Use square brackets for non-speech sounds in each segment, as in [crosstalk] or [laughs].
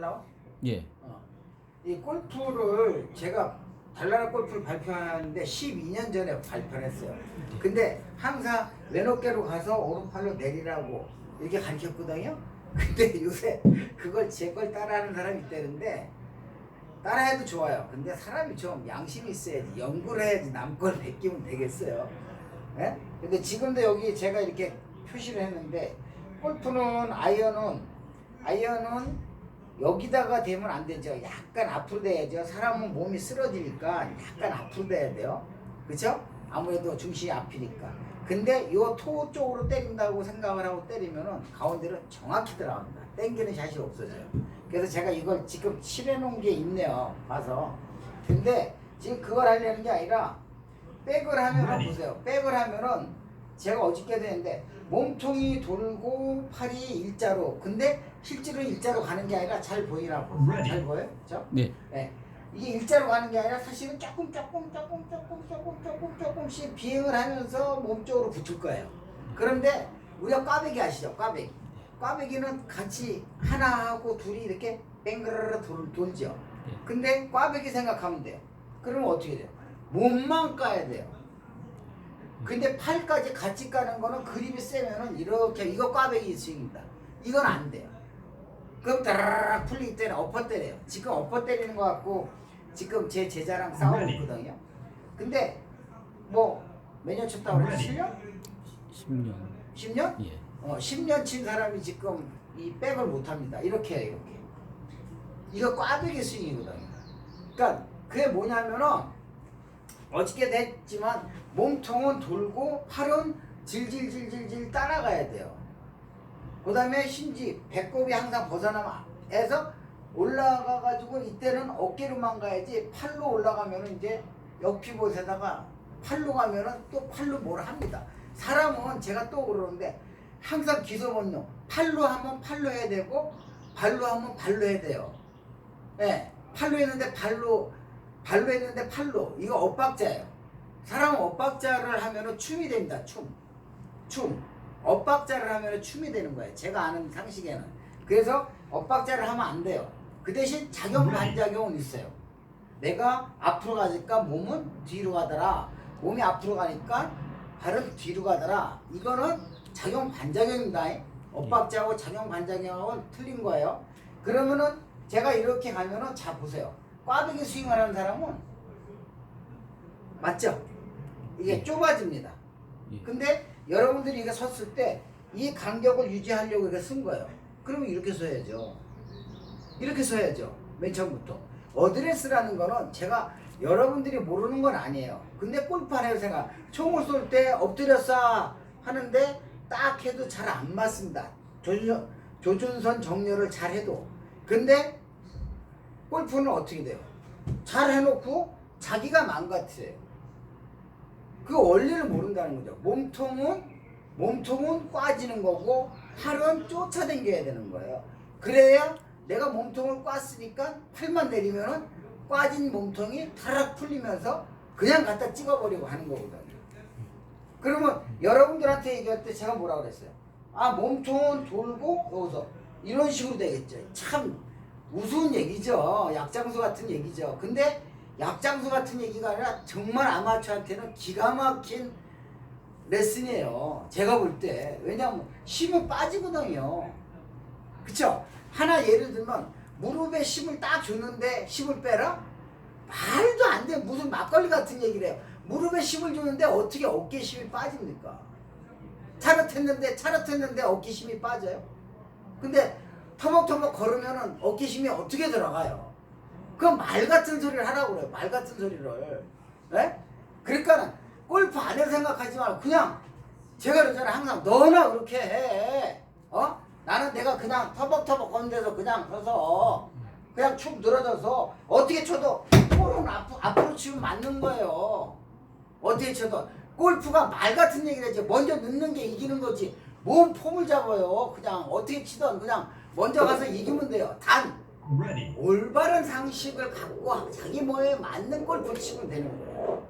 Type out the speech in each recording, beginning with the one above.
나와? 예. 어. 이 골프를 제가 달나라 골프를 발표하는데 12년 전에 발표를 했어요. 근데 항상 왼어깨로 가서 오른팔로 내리라고 이렇게 가르쳤거든요. [laughs] 근데 요새 그걸 제 걸 따라하는 사람이 있다는데 따라해도 좋아요. 근데 사람이 좀 양심이 있어야지 연구를 해야지 남 걸 베끼면 되겠어요. 예? 근데 지금도 여기 제가 이렇게 표시를 했는데 골프는 아이언은 아이언은 여기다가 대면 안 되죠. 약간 앞으로 돼야죠. 사람은 몸이 쓰러지니까 약간 앞으로 돼야 돼요. 그렇죠? 아무래도 중심이 앞이니까. 근데 요토 쪽으로 때린다고 생각을 하고 때리면은 가운데로 정확히 들어갑니다. 땡기는 샷이 없어져요. 그래서 제가 이걸 지금 칠해 놓은 게 있네요. 봐서. 근데 지금 그걸 하려는 게 아니라 백을 하면은 보세요. 백을 하면은 제가 어저께도 했는데 몸통이 돌고 팔이 일자로. 근데 실제로 일자로 가는 게 아니라 잘 보이나 보세요. 잘 보여요? 그렇죠? 네. 네. 이게 일자로 가는 게 아니라 사실은 조금 조금 조금 조금 조금 조금 조금씩 비행을 하면서 몸쪽으로 붙을 거예요. 그런데 우리가 꽈배기 아시죠? 꽈배기. 꽈배기는 같이 하나하고 둘이 이렇게 뱅그르르 돌, 돌죠. 근데 꽈배기 생각하면 돼요. 그러면 어떻게 돼요? 몸만 까야 돼요. 근데 팔까지 같이 까는 거는 그립이 세면은 이렇게 이거 꽈배기 스윙입니다. 이건 안 돼요. 그럼 따라락 풀리기 때문에 엎어 때려요. 지금 엎어 때리는 거 같고 지금 제 제자랑 싸우고 있거든요. 근데 뭐 몇 년 쳤다고 그랬어? 7년? 10년. 10년? 예. 어, 10년 친 사람이 지금 이 백을 못 합니다. 이렇게 해요, 이렇게. 이거 꽈배기 스윙이거든요. 그러니까 그게 뭐냐면은 어저께 됐지만 몸통은 돌고 팔은 질질질질질 따라가야 돼요. 그 다음에 심지 배꼽이 항상 벗어나면서 올라가가지고 이때는 어깨로만 가야지 팔로 올라가면은 이제 옆피봇에다가 팔로 가면은 또 팔로 뭘 합니다. 사람은 제가 또 그러는데 항상 기소 본능 팔로 하면 팔로 해야 되고 발로 하면 발로 해야 돼요. 예, 팔로 했는데 발로 발로 했는데 팔로 이거 엇박자예요. 사람은 엇박자를 하면은 춤이 됩니다. 춤, 춤. 엇박자를 하면은 춤이 되는 거예요. 제가 아는 상식에는. 그래서 엇박자를 하면 안 돼요. 그 대신 작용 반작용은 있어요. 내가 앞으로 가니까 몸은 뒤로 가더라. 몸이 앞으로 가니까 발은 뒤로 가더라. 이거는 작용 반작용입니다. 엇박자하고 작용 반작용하고는 틀린 거예요. 그러면은 제가 이렇게 가면은 자 보세요. 꽈배기 스윙을 하는 사람은 맞죠? 이게 네. 좁아집니다. 예. 근데 여러분들이 이게 섰을 때 이 간격을 유지하려고 이렇게 쓴 거예요. 그러면 이렇게 서야죠. 이렇게 서야죠. 맨 처음부터. 어드레스라는 거는 제가 여러분들이 모르는 건 아니에요. 근데 골프하는 생각. 총을 쏠 때 엎드렸어 하는데 딱 해도 잘 안 맞습니다. 조준선, 조준선 정렬을 잘 해도. 근데 골프는 어떻게 돼요? 잘 해놓고 자기가 망가뜨려요. 그 원리를 모른다는 거죠. 몸통은 몸통은 꽈지는 거고 팔은 쫓아당겨야 되는 거예요. 그래야 내가 몸통을 꽈으니까 팔만 내리면은 꽈진 몸통이 타락 풀리면서 그냥 갖다 찍어버리고 하는 거거든요. 그러면 여러분들한테 얘기할 때 제가 뭐라 그랬어요? 아 몸통은 돌고 여기서 이런 식으로 되겠죠. 참 우스운 얘기죠. 약장수 같은 얘기죠. 근데 약장수 같은 얘기가 아니라 정말 아마추어한테는 기가 막힌 레슨이에요. 제가 볼 때. 왜냐하면 힘이 빠지거든요. 그쵸? 하나 예를 들면 무릎에 힘을 딱 주는데 힘을 빼라? 말도 안 돼. 무슨 막걸리 같은 얘기를 해요. 무릎에 힘을 주는데 어떻게 어깨 힘이 빠집니까? 차렷했는데 차렷했는데 어깨 힘이 빠져요? 근데 터벅터벅 걸으면은 어깨 힘이 어떻게 들어가요? 그건 말 같은 소리를 하라고 그래요. 말 같은 소리를. 예? 그러니까는 골프 안에 생각하지 말고 그냥 제가 그러잖아요. 항상 너나 그렇게 해. 어? 나는 내가 그냥 터벅터벅 걷는 데서 그냥 서서 그냥 축 늘어져서 어떻게 쳐도 볼은 앞, 앞으로 치면 맞는 거예요. 어떻게 쳐도 골프가 말 같은 얘기를 하지 먼저 넣는 게 이기는 거지 몸 폼을 잡아요. 그냥 어떻게 치던 그냥 먼저 가서 이기면 돼요. 단. 올바른 상식을 갖고 자기 몸에 맞는 골프 치면 되는 거예요.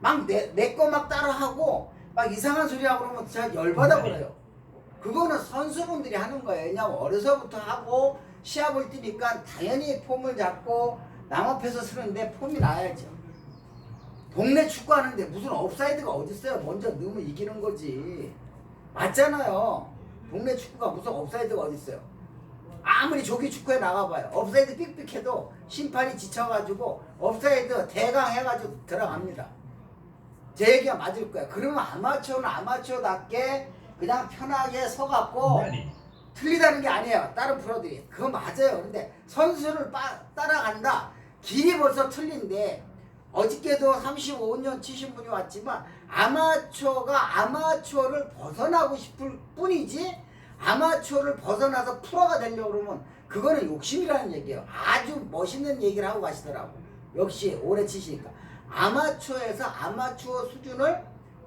막내내 거 막 따라하고 막 이상한 소리 하고 그러면 진짜 열받아 버려요. 그거는 선수분들이 하는 거예요. 왜냐면 어려서부터 하고 시합을 뛰니까 당연히 폼을 잡고 남 앞에서 쓰는데 폼이 나야죠. 동네 축구하는데 무슨 업사이드가 어딨어요? 먼저 넣으면 이기는 거지. 맞잖아요. 동네 축구가 무슨 업사이드가 어딨어요? 아무리 조기 축구에 나가봐요. 업사이드 삑삑해도 심판이 지쳐가지고 업사이드 대강 해가지고 들어갑니다. 제 얘기가 맞을 거야. 그러면 아마추어는 아마추어답게 그냥 편하게 서갖고. 틀리다는 게 아니에요. 다른 프로들이. 그거 맞아요. 근데 선수를 빠, 따라간다. 길이 벌써 틀린데 어저께도 35년 치신 분이 왔지만 아마추어가 아마추어를 벗어나고 싶을 뿐이지 아마추어를 벗어나서 프로가 되려고 그러면 그거는 욕심이라는 얘기예요. 아주 멋있는 얘기를 하고 가시더라고. 역시 오래 치시니까. 아마추어에서 아마추어 수준을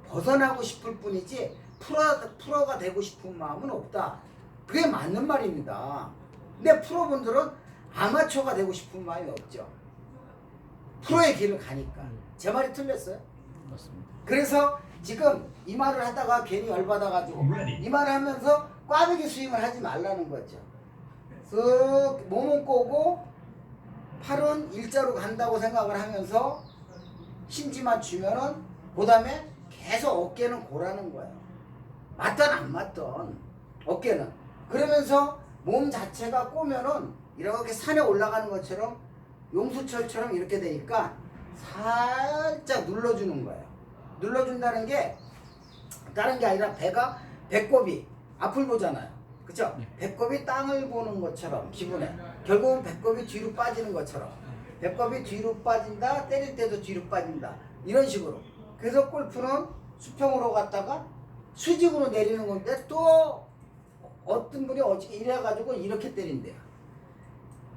벗어나고 싶을 뿐이지 프로, 프로가 되고 싶은 마음은 없다. 그게 맞는 말입니다. 근데 프로분들은 아마추어가 되고 싶은 마음이 없죠. 프로의 길을 가니까. 제 말이 틀렸어요? 맞습니다. 그래서 지금 이 말을 하다가 괜히 열받아가지고 이 말을 하면서 꽈배기 스윙을 하지 말라는 거죠. 쓱 몸은 꼬고 팔은 일자로 간다고 생각을 하면서 심지만 주면은 그 다음에 계속 어깨는 고라는 거예요. 맞던 안 맞던 어깨는 그러면서 몸 자체가 꼬면은 이렇게 산에 올라가는 것처럼 용수철처럼 이렇게 되니까 살짝 눌러주는 거예요. 눌러준다는 게 다른 게 아니라 배가 배꼽이 앞을 보잖아요. 그쵸? 네. 배꼽이 땅을 보는 것처럼 기분에 결국은 배꼽이 뒤로 빠지는 것처럼 배꼽이 뒤로 빠진다 때릴 때도 뒤로 빠진다 이런 식으로 그래서 골프는 수평으로 갔다가 수직으로 내리는 건데 또 어떤 분이 어저께 이래가지고 이렇게 때린대요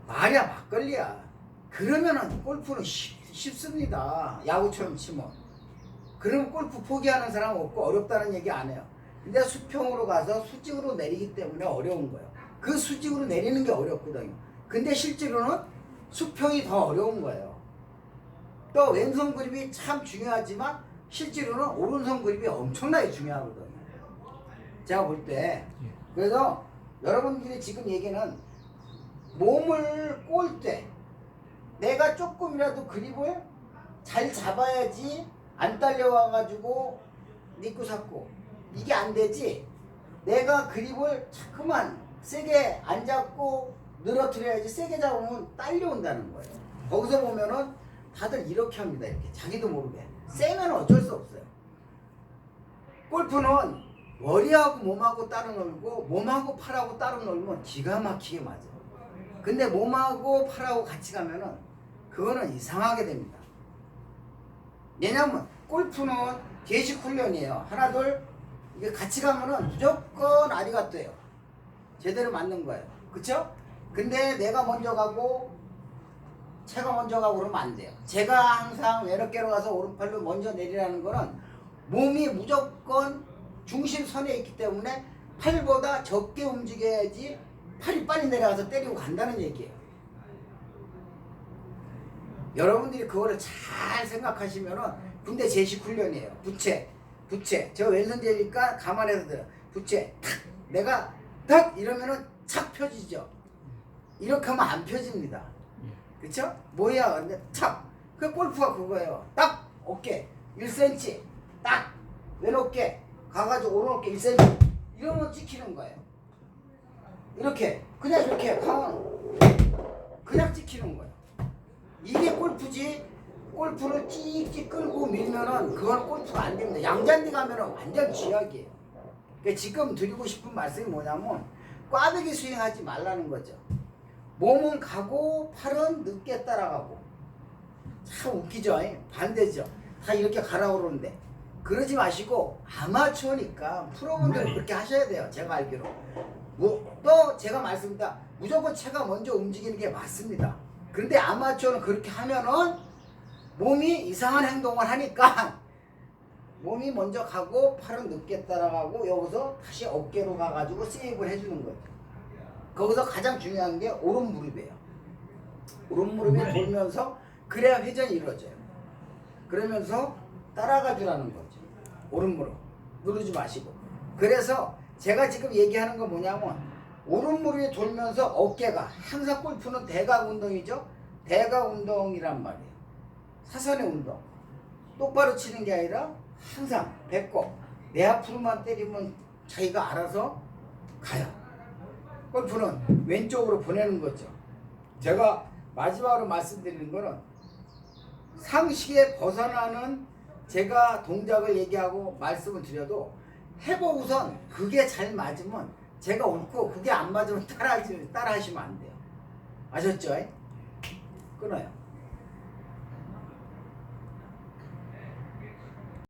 말이야 막걸리야 그러면은 골프는 쉽, 쉽습니다 야구처럼 치면 그럼 골프 포기하는 사람 없고 어렵다는 얘기 안 해요. 근데 수평으로 가서 수직으로 내리기 때문에 어려운 거예요. 그 수직으로 내리는 게 어렵거든요. 근데 실제로는 수평이 더 어려운 거예요. 또 왼손 그립이 참 중요하지만 실제로는 오른손 그립이 엄청나게 중요하거든요. 제가 볼 때. 그래서 여러분들이 지금 얘기는 몸을 꼴 때 내가 조금이라도 그립을 잘 잡아야지 안 딸려와가지고 니꾸 샀고 이게 안 되지? 내가 그립을 자꾸만 세게 안 잡고 늘어뜨려야지 세게 잡으면 딸려온다는 거예요. 거기서 보면은 다들 이렇게 합니다 이렇게. 자기도 모르게. 세면 어쩔 수 없어요. 골프는 머리하고 몸하고 따로 놀고 몸하고 팔하고 따로 놀면 기가 막히게 맞아 근데 몸하고 팔하고 같이 가면은 그거는 이상하게 됩니다. 왜냐면 골프는 계식 훈련이에요. 하나 둘 이게 같이 가면은 무조건 아리가또예요. 제대로 맞는 거예요. 그쵸? 근데 내가 먼저 가고 제가 먼저 가고 그러면 안 돼요. 제가 항상 외롭게로 가서 오른팔로 먼저 내리라는 거는 몸이 무조건 중심선에 있기 때문에 팔보다 적게 움직여야지 팔이 빨리 내려가서 때리고 간다는 얘기예요. 여러분들이 그거를 잘 생각하시면은 군대 제식 훈련이에요. 부채, 부채. 저 왼손제니까 감안해서 들어. 부채, 탁. 내가 탁 이러면은 착 펴지죠. 이렇게 하면 안 펴집니다. 그쵸? 뭐야? 근데 탁. 그 골프가 그거예요. 딱 어깨 1cm, 딱 왼어깨 가가지고 오른어깨 1cm 이러면 찍히는 거예요. 이렇게 그냥 이렇게 가면 그냥 찍히는 거예요. 이게 골프지 골프를 찍찍 끌고 밀면은 그건 골프가 안 됩니다. 양잔디 가면은 완전 쥐약이에요. 그러니까 지금 드리고 싶은 말씀이 뭐냐면 꽈배기 스윙하지 말라는 거죠. 몸은 가고 팔은 늦게 따라가고 참 웃기죠. 잉? 반대죠. 다 이렇게 가라 그러는데 그러지 마시고 아마추어니까 프로분들은 그렇게 하셔야 돼요. 제가 알기로. 뭐, 또 제가 말씀드립니다. 무조건 체가 먼저 움직이는 게 맞습니다. 근데 아마추어는 그렇게 하면은 몸이 이상한 행동을 하니까 [laughs] 몸이 먼저 가고 팔은 늦게 따라가고 여기서 다시 어깨로 가가지고 세이브를 해주는 거예요. 거기서 가장 중요한 게 오른 무릎이에요. 오른 무릎이 네. 돌면서 그래야 회전이 이루어져요. 그러면서 따라가 주라는 거죠. 오른 무릎 누르지 마시고. 그래서 제가 지금 얘기하는 건 뭐냐면 오른 무릎이 돌면서 어깨가 항상 골프는 대각 운동이죠. 대각 운동이란 말이에요. 사선의 운동. 똑바로 치는 게 아니라 항상 배꼽 내 앞으로만 때리면 자기가 알아서 가요. 골프는 왼쪽으로 보내는 거죠. 제가 마지막으로 말씀드리는 거는 상식에 벗어나는 제가 동작을 얘기하고 말씀을 드려도 해보고선 그게 잘 맞으면 제가 옳고 그게 안 맞으면 따라 하시면 안 돼요. 아셨죠? 끊어요.